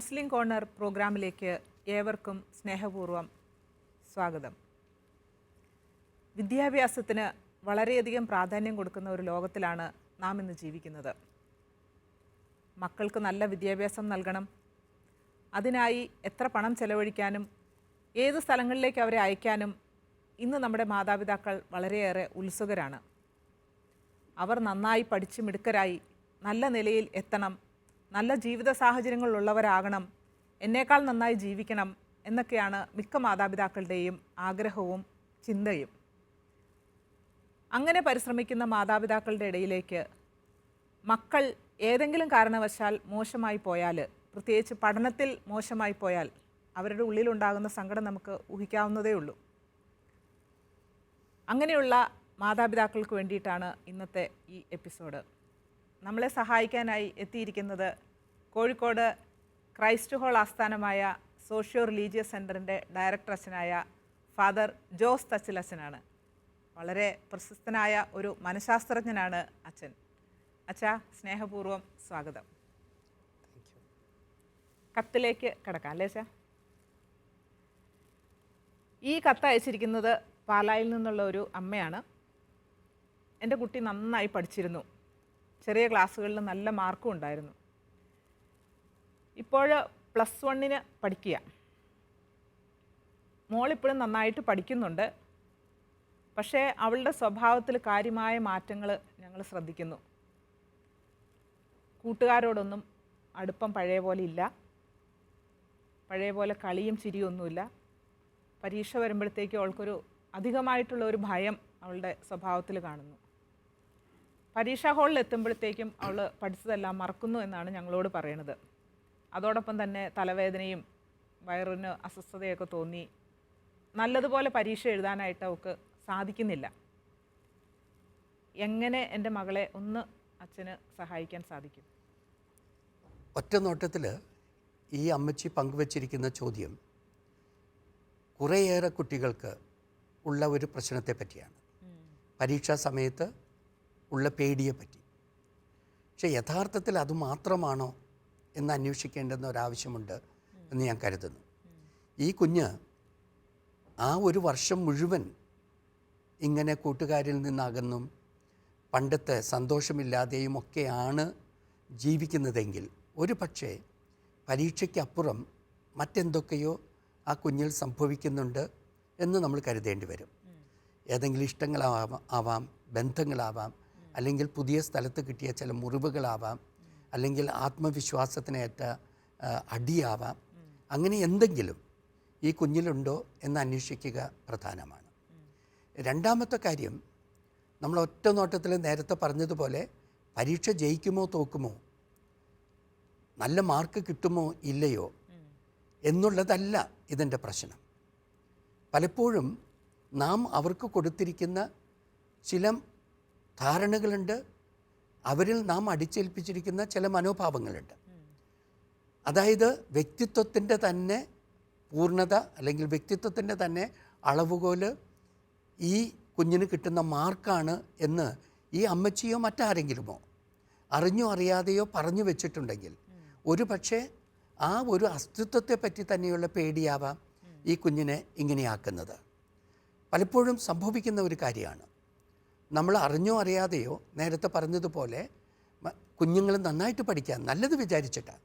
Counselling corner പ്രോഗ്രാമിലേക്ക് ഏവർക്കും സ്നേഹപൂർവം സ്വാഗതം. വിദ്യാഭ്യാസത്തിന് വളരെയധികം പ്രാധാന്യം കൊടുക്കുന്ന ഒരു ലോകത്തിലാണ് നാം ഇന്ന് ജീവിക്കുന്നത്. മക്കൾക്ക് നല്ല വിദ്യാഭ്യാസം നൽകണം. അതിനായി എത്ര പണം ചെലവഴിക്കാനും ഏത് സ്ഥലങ്ങളിലേക്ക് അവരെ അയക്കാനും ഇന്ന് നമ്മുടെ മാതാപിതാക്കൾ വളരെയേറെ ഉത്സുകരാണ്. അവർ നന്നായി പഠിച്ച് മിടുക്കരായി നല്ല നിലയിൽ എത്തണം നല്ല ജീവിത സാഹചര്യങ്ങളുള്ളവരാകണം എന്നേക്കാൾ നന്നായി ജീവിക്കണം എന്നൊക്കെയാണ് മിക്ക മാതാപിതാക്കളുടെയും ആഗ്രഹവും ചിന്തയും. അങ്ങനെ പരിശ്രമിക്കുന്ന മാതാപിതാക്കളുടെ ഇടയിലേക്ക് മക്കൾ ഏതെങ്കിലും കാരണവശാൽ മോശമായി പോയാൽ പ്രത്യേകിച്ച് പഠനത്തിൽ മോശമായി പോയാൽ അവരുടെ ഉള്ളിലുണ്ടാകുന്ന സങ്കടം നമുക്ക് ഊഹിക്കാവുന്നതേ ഉള്ളൂ. അങ്ങനെയുള്ള മാതാപിതാക്കൾക്ക് വേണ്ടിയിട്ടാണ് ഇന്നത്തെ ഈ എപ്പിസോഡ്. നമ്മളെ സഹായിക്കാനായി എത്തിയിരിക്കുന്നത് കോഴിക്കോട് ക്രൈസ്റ്റ് ഹോൾ ആസ്ഥാനമായ സോഷ്യോ റിലീജിയസ് സെന്ററിന്റെ ഡയറക്ടർ അച്ഛനായ ഫാദർ ജോസ് തച്ചിലച്ഛനാണ് വളരെ പ്രശസ്തനായ ഒരു മനഃശാസ്ത്രജ്ഞനാണ് അച്ഛൻ. അച്ഛാ സ്നേഹപൂർവം സ്വാഗതം. കത്തിലേക്ക് കിടക്കാം അല്ലേ അച്ഛാ? ഈ കത്ത് അയച്ചിരിക്കുന്നത് പാലായിൽ നിന്നുള്ള ഒരു അമ്മയാണ്. എന്റെ കുട്ടി നന്നായി പഠിച്ചിരുന്നു. ചെറിയ ക്ലാസ്സുകളിൽ നല്ല മാർക്കും ഉണ്ടായിരുന്നു. ഇപ്പോൾ പ്ലസ് വണ്ണിന് പഠിക്കുക. മോളിപ്പോഴും നന്നായിട്ട് പഠിക്കുന്നുണ്ട്. പക്ഷേ അവളുടെ സ്വഭാവത്തിൽ കാര്യമായ മാറ്റങ്ങൾ ഞങ്ങൾ ശ്രദ്ധിക്കുന്നു. കൂട്ടുകാരോടൊന്നും അടുപ്പം പഴയ പോലെ ഇല്ല. പഴയ പോലെ കളിയും ചിരിയൊന്നുമില്ല പരീക്ഷ വരുമ്പോഴത്തേക്ക് അവൾക്കൊരു അധികമായിട്ടുള്ള ഒരു ഭയം അവളുടെ സ്വഭാവത്തിൽ കാണുന്നു. പരീക്ഷാ ഹാളിൽ എത്തുമ്പോഴത്തേക്കും അവൾ പഠിച്ചതെല്ലാം മറക്കുന്നു എന്നാണ് ഞങ്ങളോട് പറയണത്. അതോടൊപ്പം തന്നെ തലവേദനയും വയറിന് അസ്വസ്ഥതയൊക്കെ തോന്നി നല്ലതുപോലെ പരീക്ഷ എഴുതാനായിട്ട് അവൾക്ക് സാധിക്കുന്നില്ല. എങ്ങനെ എന്റെ മകളെ ഒന്ന് അച്ഛന് സഹായിക്കാൻ സാധിക്കും? ഒറ്റ നോട്ടത്തിൽ ഈ അമ്മച്ചി പങ്കുവച്ചിരിക്കുന്ന ചോദ്യം കുറേയേറെ കുട്ടികൾക്ക് ഉള്ള ഒരു പ്രശ്നത്തെ പറ്റിയാണ്. പരീക്ഷാ സമയത്ത് ഉള്ള പേടിയെ പറ്റി. പക്ഷേ യഥാർത്ഥത്തിൽ അത് മാത്രമാണോ എന്ന് അന്വേഷിക്കേണ്ടെന്ന് ഒരാവശ്യമുണ്ട് എന്ന് ഞാൻ കരുതുന്നു. ഈ കുഞ്ഞ് ആ ഒരു വർഷം മുഴുവൻ ഇങ്ങനെ കൂട്ടുകാരിൽ നിന്നാകുന്നും പണ്ടത്തെ സന്തോഷമില്ലാതെയും ഒക്കെയാണ് ജീവിക്കുന്നതെങ്കിൽ ഒരു പക്ഷേ പരീക്ഷയ്ക്കപ്പുറം മറ്റെന്തൊക്കെയോ ആ കുഞ്ഞിൽ സംഭവിക്കുന്നുണ്ട് എന്ന് നമ്മൾ കരുതേണ്ടി വരും. ഏതെങ്കിലും ഇഷ്ടങ്ങളാവാം ആവാം ബന്ധങ്ങളാവാം അല്ലെങ്കിൽ പുതിയ സ്ഥലത്ത് കിട്ടിയ ചില മുറിവുകളാവാം അല്ലെങ്കിൽ ആത്മവിശ്വാസത്തിനേറ്റ അടിയാവാം. അങ്ങനെ എന്തെങ്കിലും ഈ കുഞ്ഞിലുണ്ടോ എന്ന് അന്വേഷിക്കുക പ്രധാനമാണ്. രണ്ടാമത്തെ കാര്യം നമ്മൾ ഒറ്റ നോട്ടത്തിൽ നേരത്തെ പറഞ്ഞതുപോലെ പരീക്ഷ ജയിക്കുമോ തോക്കുമോ നല്ല മാർക്ക് കിട്ടുമോ ഇല്ലയോ എന്നുള്ളതല്ല ഇതിന്റെ പ്രശ്നം. പലപ്പോഴും നാം അവർക്ക് കൊടുത്തിരിക്കുന്ന ചില ധാരണകളുണ്ട്. അവരിൽ നാം അടിച്ചേൽപ്പിച്ചിരിക്കുന്ന ചില മനോഭാവങ്ങളുണ്ട്. അതായത് വ്യക്തിത്വത്തിന്റെ തന്നെ പൂർണത അല്ലെങ്കിൽ വ്യക്തിത്വത്തിന്റെ തന്നെ അളവുകോൽ ഈ കുഞ്ഞിന് കിട്ടുന്ന മാർക്കാണ് എന്ന് ഈ അമ്മച്ചിയോ മറ്റാരെങ്കിലുമോ അറിഞ്ഞോ അറിയാതെയോ പറഞ്ഞു വെച്ചിട്ടുണ്ടെങ്കിൽ ഒരു പക്ഷേ ആ ഒരു അസ്തിത്വത്തെ പറ്റി തന്നെയുള്ള പേടിയാവാം ഈ കുഞ്ഞിനെ ഇങ്ങനെയാക്കുന്നത്. പലപ്പോഴും സംഭവിക്കുന്ന ഒരു കാര്യമാണ്. നമ്മൾ അറിഞ്ഞോ അറിയാതെയോ നേരത്തെ പറഞ്ഞതുപോലെ കുഞ്ഞുങ്ങൾ നന്നായിട്ട് പഠിക്കാൻ നല്ലത് വിചാരിച്ചിട്ടാണ്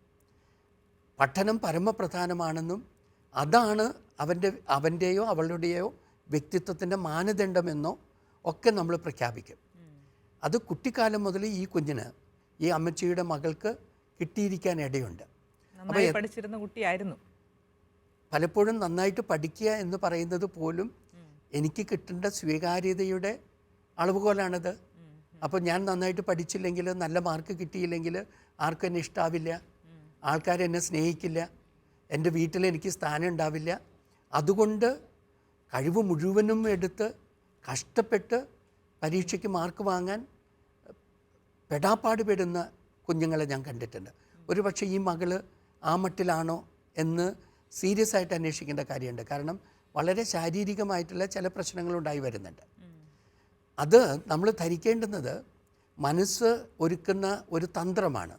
പഠനം പരമപ്രധാനമാണെന്നും അതാണ് അവന്റെ അവന്റെയോ അവളുടെയോ വ്യക്തിത്വത്തിന്റെ മാനദണ്ഡമെന്നോ ഒക്കെ നമ്മൾ പ്രഖ്യാപിക്കും. അത് കുട്ടിക്കാലം മുതൽ ഈ കുഞ്ഞിന് ഈ അമ്മച്ചിയുടെ മകൾക്ക് കിട്ടിയിരിക്കാൻ ഇടയുണ്ട്. പഠിച്ചിരുന്ന കുട്ടിയായിരുന്നു. പലപ്പോഴും നന്നായിട്ട് പഠിക്കുക എന്ന് പറയുന്നത് പോലും എനിക്ക് കിട്ടേണ്ട സ്വീകാര്യതയുടെ അളവുകോലാണത്. അപ്പോൾ ഞാൻ നന്നായിട്ട് പഠിച്ചില്ലെങ്കിൽ നല്ല മാർക്ക് കിട്ടിയില്ലെങ്കിൽ ആർക്കും എന്നെ ഇഷ്ടാവില്ല. ആൾക്കാരെന്നെ സ്നേഹിക്കില്ല. എന്റെ വീട്ടിൽ എനിക്ക് സ്ഥാനം ഉണ്ടാവില്ല. അതുകൊണ്ട് കഴിവ് മുഴുവനും എടുത്ത് കഷ്ടപ്പെട്ട് പരീക്ഷയ്ക്ക് മാർക്ക് വാങ്ങാൻ പെടാപ്പാട് പെടുന്ന കുഞ്ഞുങ്ങളെ ഞാൻ കണ്ടിട്ടുണ്ട്. ഒരു പക്ഷേ ഈ മകൾ ആ മട്ടിലാണോ എന്ന് സീരിയസ് ആയിട്ട് അന്വേഷിക്കേണ്ട കാര്യമുണ്ട്. കാരണം വളരെ ശാരീരികമായിട്ടുള്ള ചില പ്രശ്നങ്ങളുണ്ടായി വരുന്നുണ്ട്. അത് നമ്മൾ ധരിക്കേണ്ടുന്നത് മനസ്സ് ഒരുക്കുന്ന ഒരു തന്ത്രമാണ്.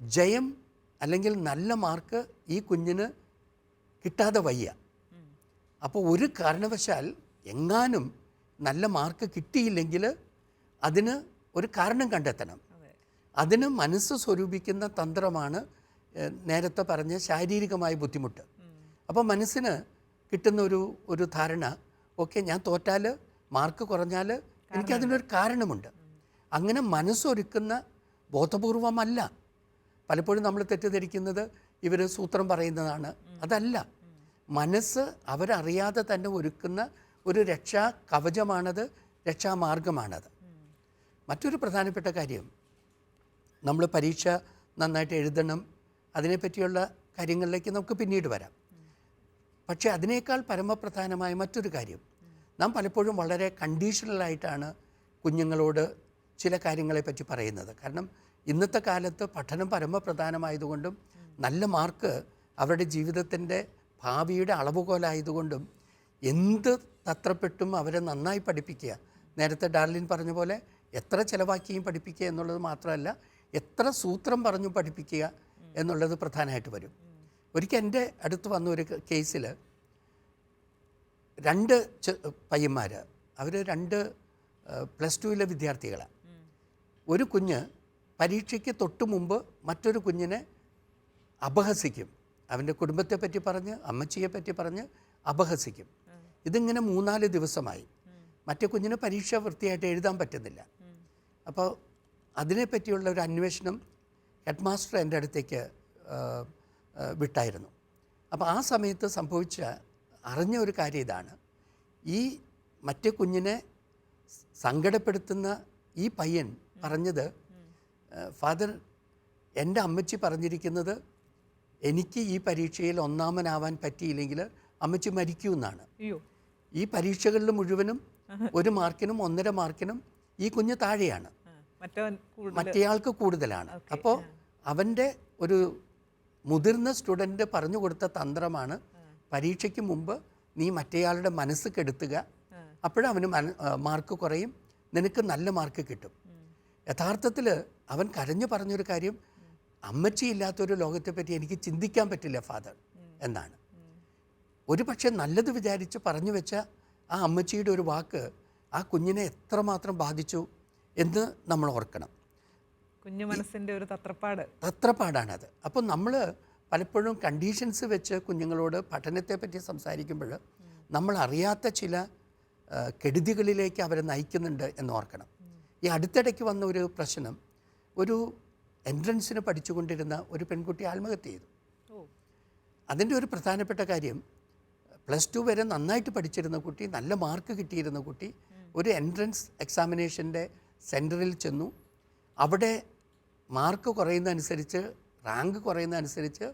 ജയം അല്ലെങ്കിൽ നല്ല മാർക്ക് ഈ കുഞ്ഞിന് കിട്ടാതെ വയ്യ. അപ്പോൾ ഒരു കാരണവശാൽ എങ്ങാനും നല്ല മാർക്ക് കിട്ടിയില്ലെങ്കിൽ അതിന് ഒരു കാരണം കണ്ടെത്തണം. അതെ. അതിന് മനസ്സ് സ്വരൂപിക്കുന്ന തന്ത്രമാണ് നേരത്തെ പറഞ്ഞ ശാരീരികമായ ബുദ്ധിമുട്ട്. അപ്പോൾ മനസ്സിന് കിട്ടുന്ന ഒരു ഒരു ധാരണ ഓക്കെ ഞാൻ തോറ്റാൽ മാർക്ക് കുറഞ്ഞാൽ എനിക്കതിനൊരു കാരണമുണ്ട്. അങ്ങനെ മനസ്സൊരുക്കുന്ന ബോധപൂർവമല്ല. പലപ്പോഴും നമ്മൾ തെറ്റിദ്ധരിക്കുന്നത് ഇവർ സൂത്രം പറയുന്നതാണ്. അതല്ല. മനസ്സ് അവരറിയാതെ തന്നെ ഒരുക്കുന്ന ഒരു രക്ഷാ കവചമാണത് രക്ഷാമാർഗമാണത് മറ്റൊരു പ്രധാനപ്പെട്ട കാര്യം. നമ്മൾ പരീക്ഷ നന്നായിട്ട് എഴുതണം. അതിനെപ്പറ്റിയുള്ള കാര്യങ്ങളിലേക്ക് നമുക്ക് പിന്നീട് വരാം. പക്ഷേ അതിനേക്കാൾ പരമപ്രധാനമായ മറ്റൊരു കാര്യം. നാം പലപ്പോഴും വളരെ കണ്ടീഷണലായിട്ടാണ് കുഞ്ഞുങ്ങളോട് ചില കാര്യങ്ങളെപ്പറ്റി പറയുന്നത്. കാരണം ഇന്നത്തെ കാലത്ത് പഠനം പരമപ്രധാനമായതുകൊണ്ടും നല്ല മാർക്ക് അവരുടെ ജീവിതത്തിന്റെ ഭാവിയുടെ അളവുകോലായതുകൊണ്ടും എന്ത് തത്രപ്പെട്ടും അവരെ നന്നായി പഠിപ്പിക്കുക. നേരത്തെ ഡാർലിൻ പറഞ്ഞ പോലെ എത്ര ചിലവാക്കിയും പഠിപ്പിക്കുക എന്നുള്ളത് മാത്രമല്ല എത്ര സൂത്രം പറഞ്ഞു പഠിപ്പിക്കുക എന്നുള്ളത് പ്രധാനമായിട്ട് വരും. ഒരിക്കൽ എന്റെ അടുത്ത് വന്ന ഒരു കേസിൽ രണ്ട് പയ്യന്മാർ അവർ രണ്ട് പ്ലസ് ടുവിലെ വിദ്യാർത്ഥികളാണ് ഒരു കുഞ്ഞ് പരീക്ഷയ്ക്ക് തൊട്ട് മുമ്പ് മറ്റൊരു കുഞ്ഞിനെ അപഹസിക്കും. അവന്റെ കുടുംബത്തെ പറ്റി പറഞ്ഞ് അമ്മച്ചിയെ പറ്റി പറഞ്ഞ് അപഹസിക്കും. ഇതിങ്ങനെ മൂന്നാൽ ദിവസമായി. മറ്റേ കുഞ്ഞിന് പരീക്ഷ വൃത്തിയായിട്ട് എഴുതാൻ പറ്റുന്നില്ല. അപ്പോൾ അതിനെപ്പറ്റിയുള്ള ഒരു അന്വേഷണം ഹെഡ് മാസ്റ്റർ എന്റെ അടുത്തേക്ക് വിട്ടായിരുന്നു. അപ്പോൾ ആ സമയത്ത് സംഭവിച്ച അറിഞ്ഞ ഒരു കാര്യം ഇതാണ്. ഈ മറ്റേ കുഞ്ഞിനെ സങ്കടപ്പെടുത്തുന്ന ഈ പയ്യൻ പറഞ്ഞത് ഫാദർ എന്റെ അമ്മച്ചി പറഞ്ഞിരിക്കുന്നത് എനിക്ക് ഈ പരീക്ഷയിൽ ഒന്നാമനാവാൻ പറ്റിയില്ലെങ്കിൽ അമ്മച്ചി മരിക്കുമെന്നാണ് അയ്യോ. ഈ പരീക്ഷകളിൽ മുഴുവനും ഒരു മാർക്കിനും ഒന്നര മാർക്കിനും ഈ കുഞ്ഞ് താഴെയാണ്. മറ്റേയാൾക്ക് കൂടുതലാണ്. അപ്പോൾ അവന്റെ ഒരു മുതിർന്ന സ്റ്റുഡന്റ് പറഞ്ഞു കൊടുത്ത തന്ത്രമാണ് പരീക്ഷയ്ക്ക് മുമ്പ് നീ മറ്റേയാളുടെ മനസ്സ് കെടുത്തുക. അപ്പോഴവന് മന മാർക്ക് കുറയും. നിനക്ക് നല്ല മാർക്ക് കിട്ടും. യഥാർത്ഥത്തിൽ അവൻ കരഞ്ഞു പറഞ്ഞൊരു കാര്യം അമ്മച്ചിയില്ലാത്തൊരു ലോകത്തെ ലോകത്തെപ്പറ്റി എനിക്ക് ചിന്തിക്കാൻ പറ്റില്ല ഫാദർ എന്നാണ്. ഒരു പക്ഷേ നല്ലത് വിചാരിച്ച് പറഞ്ഞു വെച്ച ആ അമ്മച്ചിയുടെ ഒരു വാക്ക് ആ കുഞ്ഞിനെ എത്രമാത്രം ബാധിച്ചു എന്ന് നമ്മൾ ഓർക്കണം. കുഞ്ഞു മനസ്സിന്റെ ഒരു തത്രപ്പാട്. തത്രപ്പാടാണത്. അപ്പോൾ നമ്മൾ പലപ്പോഴും കണ്ടീഷൻസ് വെച്ച് കുഞ്ഞുങ്ങളോട് പഠനത്തെ പറ്റി സംസാരിക്കുമ്പോൾ നമ്മൾ അറിയാത്ത ചില കെടുതികളിലേക്ക് അവരെ നയിക്കുന്നുണ്ട് എന്ന് ഓർക്കണം. ഈ അടുത്തിടയ്ക്ക് വന്ന ഒരു പ്രശ്നം ഒരു എൻട്രൻസിന് പഠിച്ചുകൊണ്ടിരുന്ന ഒരു പെൺകുട്ടി ആത്മഹത്യ ചെയ്തു. അതിന്റെ ഒരു പ്രധാനപ്പെട്ട കാര്യം പ്ലസ് ടു വരെ നന്നായിട്ട് പഠിച്ചിരുന്ന കുട്ടി നല്ല മാർക്ക് കിട്ടിയിരുന്ന കുട്ടി ഒരു എൻട്രൻസ് എക്സാമിനേഷന്റെ സെന്ററിൽ ചെന്നു. അവിടെ മാർക്ക് കുറയുന്നതനുസരിച്ച് റാങ്ക് കുറയുന്നതനുസരിച്ച്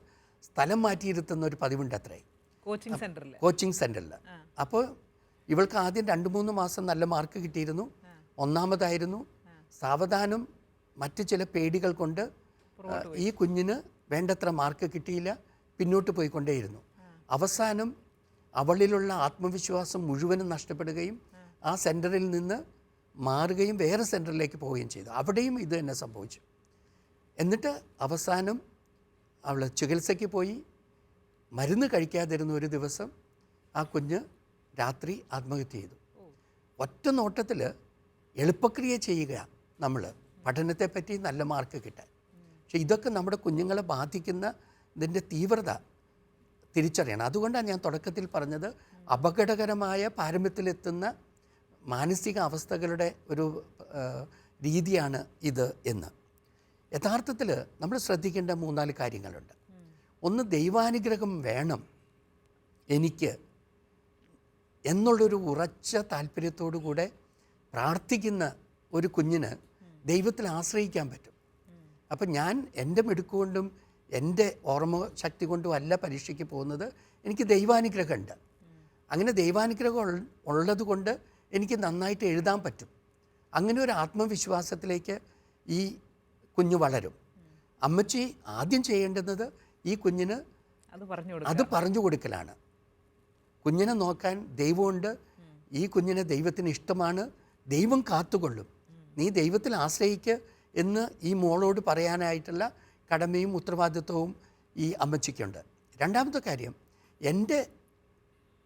സ്ഥലം മാറ്റിയിരുത്തുന്ന ഒരു പതിവുണ്ട് അത്രേ. കോച്ചിങ് സെന്ററിൽ കോച്ചിങ് സെന്ററിൽ അപ്പോൾ ഇവൾക്ക് ആദ്യം രണ്ട് മൂന്ന് മാസം നല്ല മാർക്ക് കിട്ടിയിരുന്നു. ഒന്നാമതായിരുന്നു സാവധാനം മറ്റു ചില പേടികൾ കൊണ്ട് ഈ കുഞ്ഞിന് വേണ്ടത്ര മാർക്ക് കിട്ടിയില്ല പിന്നോട്ട് പോയിക്കൊണ്ടേയിരുന്നു. അവസാനം അവളിലുള്ള ആത്മവിശ്വാസം മുഴുവനും നഷ്ടപ്പെടുകയും ആ. സെന്ററിൽ നിന്ന് മാറുകയും വേറെ സെന്ററിലേക്ക് പോവുകയും ചെയ്തു. അവിടെയും ഇത് തന്നെ സംഭവിച്ചു. എന്നിട്ട് അവസാനം അവൾ ചികിത്സയ്ക്ക് പോയി മരുന്ന് കഴിക്കാതിരുന്ന ഒരു ദിവസം ആ കുഞ്ഞ് രാത്രി ആത്മഹത്യ ചെയ്തു. ഒറ്റ നോട്ടത്തിൽ എളുപ്പക്രിയ ചെയ്യുക നമ്മൾ പഠനത്തെപ്പറ്റി നല്ല മാർക്ക് കിട്ടാൻ. പക്ഷെ ഇതൊക്കെ നമ്മുടെ കുഞ്ഞുങ്ങളെ ബാധിക്കുന്ന ഇതിന്റെ തീവ്രത തിരിച്ചറിയണം. അതുകൊണ്ടാണ് ഞാൻ തുടക്കത്തിൽ പറഞ്ഞത് അപകടകരമായ പാരമ്യത്തിലെത്തുന്ന മാനസികാവസ്ഥകളുടെ ഒരു രീതിയാണ് ഇത് എന്ന്. യഥാർത്ഥത്തിൽ നമ്മൾ ശ്രദ്ധിക്കേണ്ട മൂന്നാൽ കാര്യങ്ങളുണ്ട്. ഒന്ന് ദൈവാനുഗ്രഹം വേണം എനിക്ക് എന്നുള്ളൊരു ഉറച്ച താല്പര്യത്തോടു കൂടെ പ്രാർത്ഥിക്കുന്ന ഒരു കുഞ്ഞിന് ദൈവത്തിൽ ആശ്രയിക്കാൻ പറ്റും. അപ്പം ഞാൻ എന്റെ മിടുക്കുകൊണ്ടും എന്റെ ഓർമ്മ ശക്തി കൊണ്ടും അല്ല പരീക്ഷയ്ക്ക് പോകുന്നത് എനിക്ക് ദൈവാനുഗ്രഹമുണ്ട്. അങ്ങനെ ദൈവാനുഗ്രഹം ഉള്ളതുകൊണ്ട് ഉള്ളത് കൊണ്ട് എനിക്ക് നന്നായിട്ട് എഴുതാൻ പറ്റും. അങ്ങനെ ഒരു ആത്മവിശ്വാസത്തിലേക്ക് ഈ കുഞ്ഞ് വളരും. അമ്മച്ചി ആദ്യം ചെയ്യേണ്ടുന്നത് ഈ കുഞ്ഞിന് അത് പറഞ്ഞു കൊടുക്കും അത് പറഞ്ഞു കൊടുക്കലാണ്. കുഞ്ഞിനെ നോക്കാൻ ദൈവമുണ്ട്. ഈ കുഞ്ഞിനെ ദൈവത്തിന് ഇഷ്ടമാണ്. ദൈവം കാത്തുകൊള്ളും. നീ ദൈവത്തിൽ ആശ്രയിക്ക് എന്ന് ഈ മോളോട് പറയാനായിട്ടുള്ള കടമയും ഉത്തരവാദിത്വവും ഈ അമ്മച്ചിക്കുണ്ട്. രണ്ടാമത്തെ കാര്യം എന്റെ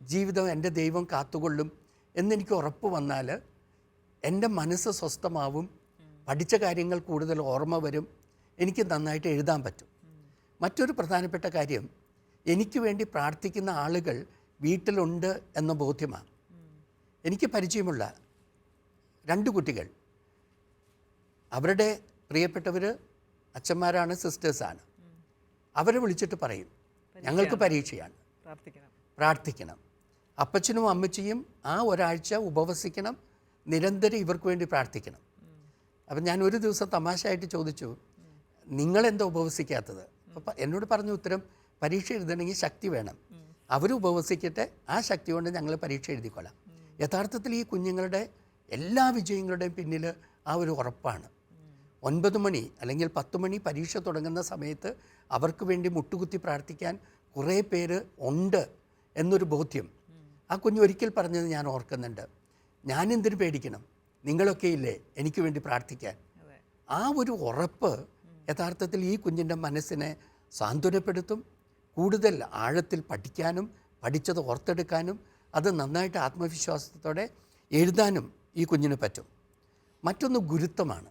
ജീവിതം എന്റെ ദൈവം കാത്തുകൊള്ളും എന്നെനിക്ക് ഉറപ്പ് വന്നാൽ എന്റെ മനസ്സ് സ്വസ്ഥമാവും. പഠിച്ച കാര്യങ്ങൾ കൂടുതൽ ഓർമ്മ വരും. എനിക്ക് നന്നായിട്ട് എഴുതാൻ പറ്റും. മറ്റൊരു പ്രധാനപ്പെട്ട കാര്യം എനിക്ക് വേണ്ടി പ്രാർത്ഥിക്കുന്ന ആളുകൾ വീട്ടിലുണ്ട് എന്ന ബോധ്യമാണ്. എനിക്ക് പരിചയമുള്ള രണ്ട് കുട്ടികൾ. അവരുടെ പ്രിയപ്പെട്ടവർ അച്ഛന്മാരാണ് സിസ്റ്റേഴ്സാണ്. അവരെ വിളിച്ചിട്ട് പറയും ഞങ്ങൾക്ക് പരീക്ഷയാണ്. പ്രാർത്ഥിക്കണം. അപ്പച്ചനും അമ്മച്ചിയും ആ ഒരാഴ്ച ഉപവസിക്കണം. നിരന്തരം ഇവർക്ക് വേണ്ടി പ്രാർത്ഥിക്കണം. അപ്പം ഞാൻ ഒരു ദിവസം തമാശയായിട്ട് ചോദിച്ചു നിങ്ങളെന്താ ഉപവസിക്കാത്തത്? അപ്പം എന്നോട് പറഞ്ഞ ഉത്തരം പരീക്ഷ എഴുതണമെങ്കിൽ ശക്തി വേണം. അവർ ഉപവസിക്കട്ടെ ആ ശക്തി കൊണ്ട് ഞങ്ങൾ പരീക്ഷ എഴുതിക്കൊള്ളാം യഥാർത്ഥത്തിൽ ഈ കുഞ്ഞുങ്ങളുടെ എല്ലാ വിജയങ്ങളുടെയും പിന്നിൽ ആ ഒരു ഉറപ്പാണ്. ഒൻപത് മണി അല്ലെങ്കിൽ പത്ത് മണി പരീക്ഷ തുടങ്ങുന്ന സമയത്ത് അവർക്ക് വേണ്ടി മുട്ടുകുത്തി പ്രാർത്ഥിക്കാൻ കുറേ പേര് ഉണ്ട് എന്നൊരു ബോധ്യം. ആ കുഞ്ഞ് ഒരിക്കൽ പറഞ്ഞത് ഞാൻ ഓർക്കുന്നുണ്ട്. ഞാൻ എന്തിനു പേടിക്കണം? നിങ്ങളൊക്കെ ഇല്ലേ എനിക്ക് വേണ്ടി പ്രാർത്ഥിക്കാൻ. ആ ഒരു ഉറപ്പ് യഥാർത്ഥത്തിൽ ഈ കുഞ്ഞിന്റെ മനസ്സിനെ സാന്ത്വനപ്പെടുത്തും കൂടുതൽ ആഴത്തിൽ പഠിക്കാനും പഠിച്ചത് ഓർത്തെടുക്കാനും അത് നന്നായിട്ട് ആത്മവിശ്വാസത്തോടെ എഴുതാനും ഈ കുഞ്ഞിന് പറ്റും. മറ്റൊന്ന് ഗുരുത്വമാണ്.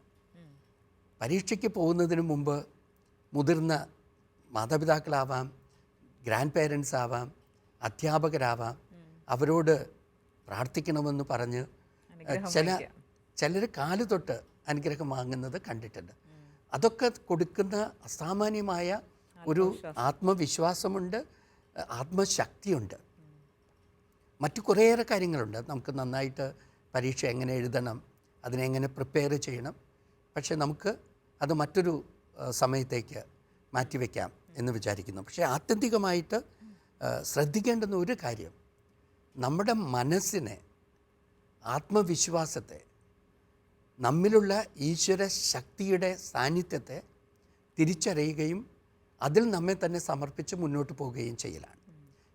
പരീക്ഷയ്ക്ക് പോകുന്നതിന് മുമ്പ് മുതിർന്ന മാതാപിതാക്കളാവാം ഗ്രാൻഡ് പേരൻസ് ആവാം അധ്യാപകരാവാം അവരോട് പ്രാർത്ഥിക്കണമെന്ന് പറഞ്ഞ് ചില. ചിലർ കാൽ തൊട്ട് അനുഗ്രഹം വാങ്ങുന്നത് കണ്ടിട്ടുണ്ട്. അതൊക്കെ കൊടുക്കുന്ന അസാമാന്യമായ ഒരു ആത്മവിശ്വാസമുണ്ട് ആത്മശക്തിയുണ്ട്. മറ്റു കുറേയേറെ കാര്യങ്ങളുണ്ട്. നമുക്ക് നന്നായിട്ട് പരീക്ഷ എങ്ങനെ എഴുതണം അതിനെങ്ങനെ പ്രിപ്പയർ ചെയ്യണം. പക്ഷേ നമുക്ക് അത് മറ്റൊരു സമയത്തേക്ക് മാറ്റിവെക്കാം എന്ന് വിചാരിക്കുന്നു. പക്ഷേ ആത്യന്തികമായിട്ട് ശ്രദ്ധിക്കേണ്ടുന്ന ഒരു കാര്യം നമ്മുടെ മനസ്സിനെ ആത്മവിശ്വാസത്തെ നമ്മിലുള്ള ഈശ്വര ശക്തിയുടെ സാന്നിധ്യത്തെ തിരിച്ചറിയുകയും അതിൽ നമ്മെ തന്നെ സമർപ്പിച്ച് മുന്നോട്ട് പോവുകയും ചെയ്യലാണ്.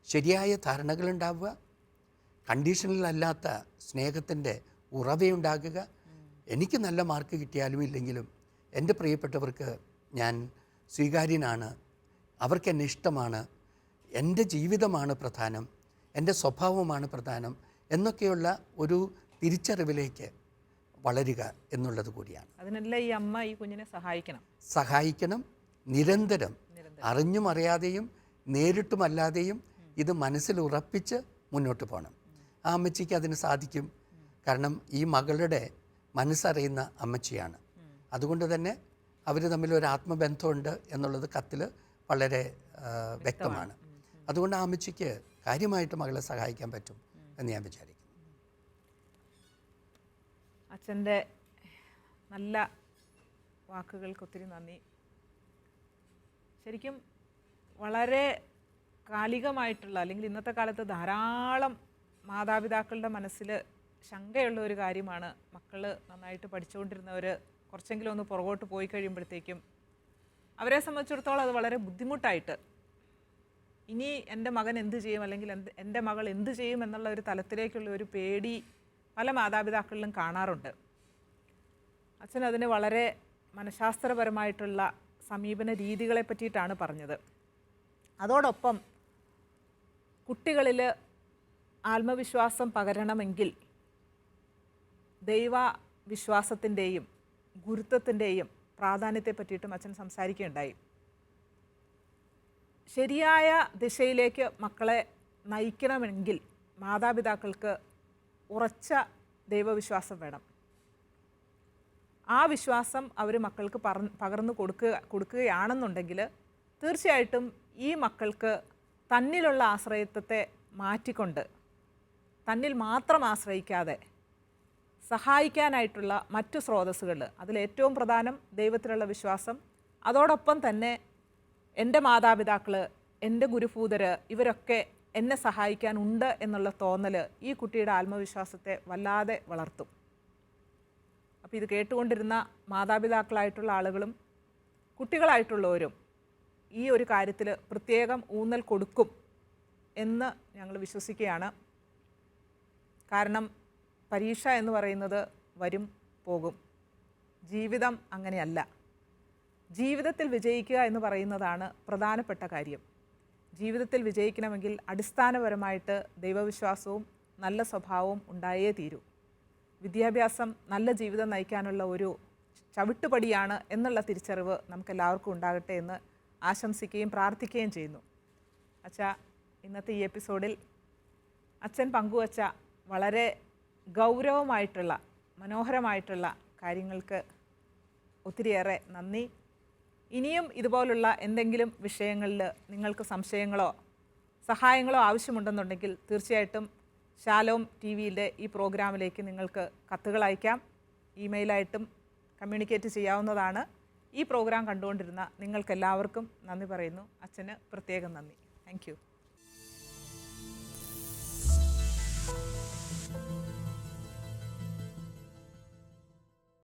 ശരിയായ ധാരണകളുണ്ടാവുക കണ്ടീഷനിലല്ലാത്ത സ്നേഹത്തിന്റെ ഉറവയുണ്ടാകുക. എനിക്ക് നല്ല മാർക്ക് കിട്ടിയാലും ഇല്ലെങ്കിലും എന്റെ പ്രിയപ്പെട്ടവർക്ക് ഞാൻ സ്വീകാര്യനാണ്. അവർക്ക് എന്നെ ഇഷ്ടമാണ്. എന്റെ ജീവിതമാണ് പ്രധാനം. എന്റെ സ്വഭാവമാണ് പ്രധാനം. എന്നൊക്കെയുള്ള ഒരു തിരിച്ചറിവിലേക്ക് വളരുക എന്നുള്ളത് കൂടിയാണ്. അതിനെല്ലാം ഈ അമ്മ ഈ കുഞ്ഞിനെ സഹായിക്കണം. സഹായിക്കണം നിരന്തരം അറിഞ്ഞും അറിയാതെയും നേരിട്ടുമല്ലാതെയും ഇത് മനസ്സിൽ ഉറപ്പിച്ച് മുന്നോട്ട് പോകണം. ആ അമ്മച്ചിക്ക് അതിന് സാധിക്കും. കാരണം ഈ മകളുടെ മനസ്സറിയുന്ന അമ്മച്ചിയാണ്. അതുകൊണ്ട് തന്നെ അവർ തമ്മിൽ ഒരു ആത്മബന്ധമുണ്ട് എന്നുള്ളത് കത്തിൽ വളരെ വ്യക്തമാണ്. അതുകൊണ്ട് ആ അമ്മച്ചിക്ക് കാര്യമായിട്ട് മകളെ സഹായിക്കാൻ പറ്റും എന്ന് ഞാൻ വിചാരിക്കുന്നു. അച്ഛന്റെ നല്ല വാക്കുകൾക്ക് ഒത്തിരി നന്ദി. ശരിക്കും വളരെ കാലികമായിട്ടുള്ള അല്ലെങ്കിൽ ഇന്നത്തെ കാലത്ത് ധാരാളം മാതാപിതാക്കളുടെ മനസ്സിൽ ശങ്കയുള്ള ഒരു കാര്യമാണ്. മക്കൾ നന്നായിട്ട് പഠിച്ചുകൊണ്ടിരുന്നവർ കുറച്ചെങ്കിലും ഒന്ന് പുറകോട്ട് പോയി കഴിയുമ്പോഴത്തേക്കും അവരെ സംബന്ധിച്ചിടത്തോളം അത് വളരെ ബുദ്ധിമുട്ടായിട്ട്. ഇനി എന്റെ മകൻ എന്ത് ചെയ്യും? അല്ലെങ്കിൽ എന്റെ മകൾ എന്ത് ചെയ്യും എന്നുള്ള ഒരു തലത്തിലേക്കുള്ള ഒരു പേടി പല മാതാപിതാക്കളിലും കാണാറുണ്ട്. അച്ഛൻ അതിന് വളരെ മനഃശാസ്ത്രപരമായിട്ടുള്ള സമീപന രീതികളെ പറ്റിയിട്ടാണ് പറഞ്ഞത്. അതോടൊപ്പം കുട്ടികളിൽ ആത്മവിശ്വാസം പകരണമെങ്കിൽ ദൈവ വിശ്വാസത്തിന്റെയും ഗുരുത്വത്തിന്റെയും പ്രാധാന്യത്തെ പറ്റിയിട്ടും അച്ഛൻ സംസാരിക്കുകയുണ്ടായി. ശരിയായ ദിശയിലേക്ക് മക്കളെ നയിക്കണമെങ്കിൽ മാതാപിതാക്കൾക്ക് ഉറച്ച ദൈവവിശ്വാസം വേണം. ആ വിശ്വാസം അവർ മക്കൾക്ക് പറ പകർന്നു കൊടുക്കുക കൊടുക്കുകയാണെന്നുണ്ടെങ്കിൽ തീർച്ചയായിട്ടും ഈ മക്കൾക്ക് തന്നിലുള്ള ആശ്രയത്വത്തെ മാറ്റിക്കൊണ്ട് തന്നിൽ മാത്രം ആശ്രയിക്കാതെ സഹായിക്കാനായിട്ടുള്ള മറ്റു സ്രോതസ്സുകൾ അതിലേറ്റവും പ്രധാനം ദൈവത്തിലുള്ള വിശ്വാസം അതോടൊപ്പം തന്നെ എന്റെ മാതാപിതാക്കൾ എന്റെ ഗുരുഭൂതർ ഇവരൊക്കെ എന്നെ സഹായിക്കാനുണ്ട് എന്നുള്ള തോന്നൽ ഈ കുട്ടിയുടെ ആത്മവിശ്വാസത്തെ വല്ലാതെ വളർത്തും. അപ്പോൾ ഇത് കേട്ടുകൊണ്ടിരുന്ന മാതാപിതാക്കളായിട്ടുള്ള ആളുകളും കുട്ടികളായിട്ടുള്ളവരും ഈ ഒരു കാര്യത്തിൽ പ്രത്യേകം ഊന്നൽ കൊടുക്കും എന്ന് ഞങ്ങൾ വിശ്വസിക്കുകയാണ്. കാരണം പരീക്ഷ എന്ന് പറയുന്നത് വരും പോകും. ജീവിതം അങ്ങനെയല്ല. ജീവിതത്തിൽ വിജയിക്കുക എന്ന് പറയുന്നതാണ് പ്രധാനപ്പെട്ട കാര്യം. ജീവിതത്തിൽ വിജയിക്കണമെങ്കിൽ അടിസ്ഥാനപരമായിട്ട് ദൈവവിശ്വാസവും നല്ല സ്വഭാവവും ഉണ്ടായേ തീരൂ. വിദ്യാഭ്യാസം നല്ല ജീവിതം നയിക്കാനുള്ള ഒരു ചവിട്ടുപടിയാണ് എന്നുള്ള തിരിച്ചറിവ് നമുക്കെല്ലാവർക്കും ഉണ്ടാകട്ടെ എന്ന് ആശംസിക്കുകയും പ്രാർത്ഥിക്കുകയും ചെയ്യുന്നു. അച്ഛ ഇന്നത്തെ ഈ എപ്പിസോഡിൽ അച്ഛൻ പങ്കുവച്ച വളരെ ഗൗരവമായിട്ടുള്ള മനോഹരമായിട്ടുള്ള കാര്യങ്ങൾക്ക് ഒത്തിരിയേറെ നന്ദി. ഇനിയും ഇതുപോലുള്ള എന്തെങ്കിലും വിഷയങ്ങളിൽ നിങ്ങൾക്ക് സംശയങ്ങളോ സഹായങ്ങളോ ആവശ്യമുണ്ടെന്നുണ്ടെങ്കിൽ തീർച്ചയായിട്ടും ശാലോം ടി വിയിലെ ഈ പ്രോഗ്രാമിലേക്ക് നിങ്ങൾക്ക് കത്തുകൾ അയക്കാം. ഇമെയിലായിട്ടും കമ്മ്യൂണിക്കേറ്റ് ചെയ്യാവുന്നതാണ്. ഈ പ്രോഗ്രാം കണ്ടുകൊണ്ടിരുന്ന നിങ്ങൾക്കെല്ലാവർക്കും നന്ദി പറയുന്നു. അച്ഛന് പ്രത്യേകം നന്ദി. താങ്ക്